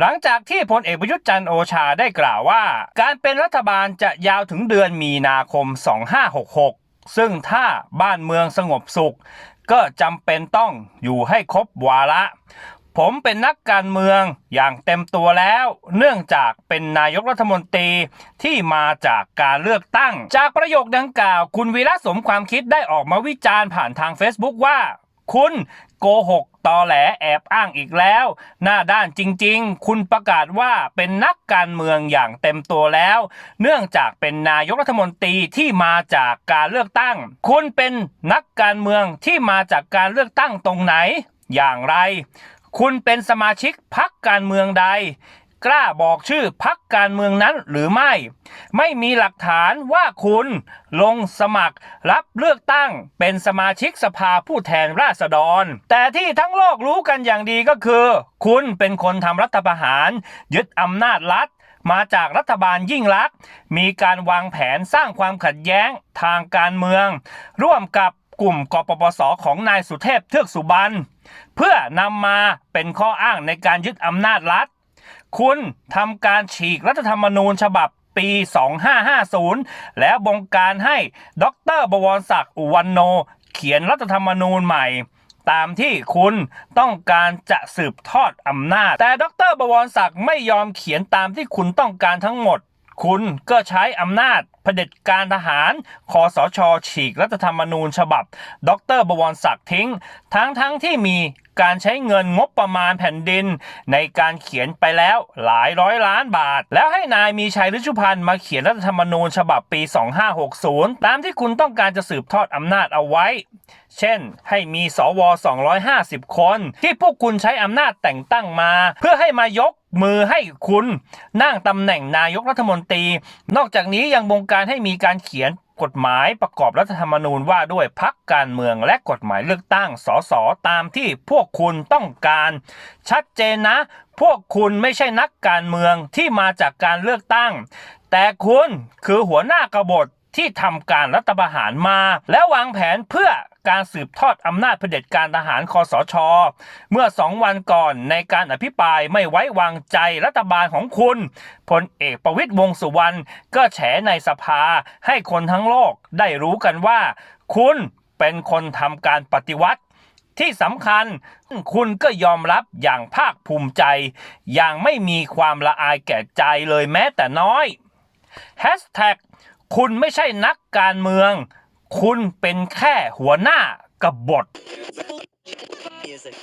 หลังจากที่พลเอกประยุทธ์จันโอชาได้กล่าวว่า การเป็นรัฐบาลจะยาวถึงเดือนมีนาคม 2566 ซึ่งถ้าบ้านเมืองสงบสุข ก็จำเป็นต้องอยู่ให้ครบวาระ ผมเป็นนักการเมืองอย่างเต็มตัวแล้ว เนื่องจากเป็นนายกรัฐมนตรีที่มาจากการเลือกตั้ง จากประโยคดังกล่าว คุณวีระสมความคิดได้ออกมาวิจารณ์ผ่านทาง Facebook ว่า คุณโกหกตอแหลแอบอ้างอีกแล้ว หน้าด้านจริงๆ คุณประกาศว่าเป็นนักการเมืองอย่างเต็มตัวแล้ว เนื่องจากเป็นนายกรัฐมนตรีที่มาจากการเลือกตั้ง คุณเป็นนักการเมืองที่มาจากการเลือกตั้งตรงไหน อย่างไร คุณเป็นสมาชิกพักการเมืองใด กล้าบอกชื่อพักการเมืองนั้นหรือไม่ ไม่มีหลักฐานว่าคุณลงสมัครรับเลือกตั้งเป็นสมาชิกสภาผู้แทนราษฎร แต่ที่ทั้งโลกรู้กันอย่างดีก็คือ คุณเป็นคนทำรัฐประหาร ยึดอำนาจรัฐมาจากรัฐบาลยิ่งลักษณ์มีการวางแผนสร้างความขัดแย้งทางการเมือง ร่วมกับกลุ่มกปปสของนายสุเทพเทือกสุบรรณเพื่อนำมาเป็นข้ออ้างในการยึดอำนาจรัฐ คุณทำการฉีกรัฐธรรมนูญฉบับปี 2550 แล้วบงการให้ดรบวรศักดิ์อุวันโน เขียนรัฐธรรมนูญใหม่ ตามที่คุณต้องการจะสืบทอดอำนาจ แต่ดรบวรศักดิ์ไม่ยอมเขียนตามที่คุณต้องการทั้งหมด คุณก็ใช้อำนาจเผด็จการทหารคอสชฉีกรัฐธรรมนูญฉบับ ดรบวรศักดิ์ทิ้ง ทั้งทั้งที่มี การใช้เงินงบประมาณแผ่นดิน ในการเขียนไปแล้วหลายร้อยล้านบาท แล้วให้นายมีชัยฤชุพันธ์มาเขียนรัฐธรรมนูญฉบับปี 2560 ตามที่คุณต้องการจะสืบทอดอำนาจเอาไว้ เช่น ให้มีสว 250 คน ที่พวกคุณใช้อำนาจแต่งตั้งมา เพื่อให้มายกมือให้คุณนั่งตำแหน่งนายกรัฐมนตรี นอกจากนี้ยังบงการให้มีการเขียน กฎหมายประกอบรัฐธรรมนูญว่าด้วยพักการเมืองและกฎหมายเลือกตั้งสสตามที่พวกคุณต้องการ ชัดเจนนะ พวกคุณไม่ใช่นักการเมืองที่มาจากการเลือกตั้ง แต่คุณคือหัวหน้ากบฏที่ทำการรัฐประหารมา และวางแผนเพื่อ การสืบทอดอำนาจเผด็จการทหารคอสช เมื่อสองวันก่อนในการอภิปรายไม่ไว้วางใจรัฐบาลของคุณพลเอกประวิตยวงสุวรรณก็แฉในสภาให้คนทั้งโลกได้รู้กันว่า คุณเป็นคนทำการปฏิวัติที่สำคัญคุณก็ยอมรับอย่างภาคภูมิใจ อย่างไม่มีความละอายแก่ใจเลยแม้แต่น้อย Hashtag คุณไม่ใช่นักการเมือง คุณเป็นแค่หัวหน้ากบฏ Music.